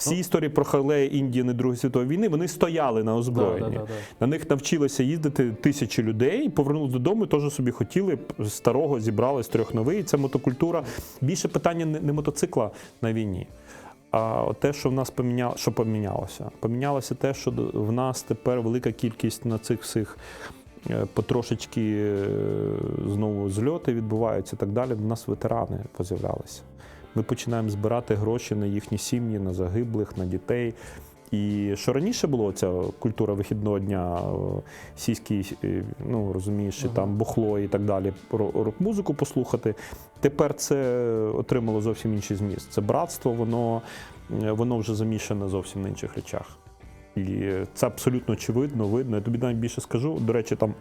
Всі історії про Халея Індії на Другої світової війни вони стояли на озброєнні. Да, да, да, да. На них навчилися їздити тисячі людей, повернулися додому і теж собі хотіли старого зібрали з трьох новий. Це мотокультура. Більше питання не, не мотоцикла на війні. А те, що в нас поміняло, що помінялося? Помінялося те, що в нас тепер велика кількість на цих всіх е, потрошечки е, знову зльоти відбуваються і так далі. У нас ветерани поз'являлися. Ми починаємо збирати гроші на їхні сім'ї, на загиблих, на дітей. І що раніше було ця культура вихідного дня, о, сільський, е, ну розумієш, і там бухло і так далі, ро- рок-музику послухати. Тепер це отримало зовсім інший зміст. Це братство, воно, е, воно вже замішане зовсім на інших речах. І це абсолютно очевидно, видно. Я тобі навіть більше скажу. До речі, там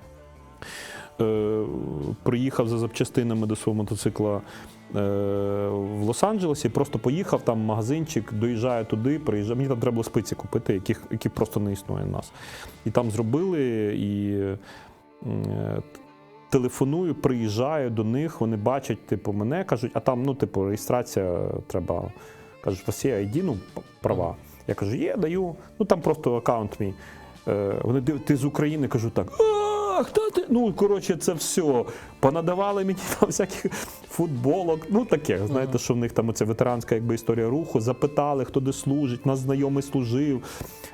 е, приїхав за запчастинами до свого мотоцикла е, в Лос-Анджелесі, просто поїхав там магазинчик, доїжджає туди, приїжджає. Мені там треба було спиці купити, яких, яких просто не існує в нас. І там зробили і. е, Телефоную, приїжджаю до них, вони бачать, типу, мене кажуть, а там, ну, типу, реєстрація треба. Кажуть, у вас є ID, ну, права. Я кажу, є, даю. Ну там просто аккаунт мій. Е, вони ти з України кажу так. А, хто ти? Ну, коротше, це все. Понадавали мені там всяких футболок. Ну таке, знаєте, що в них там оця ветеранська якби історія руху. Запитали, хто де служить, нас знайомий служив.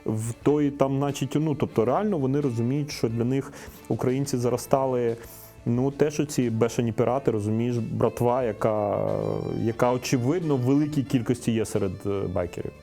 В той там, значить, ну тобто реально вони розуміють, що для них українці заростали. Ну, те, що ці бешені пірати, розумієш, братва, яка, яка очевидно в великій кількості є серед е, байкерів.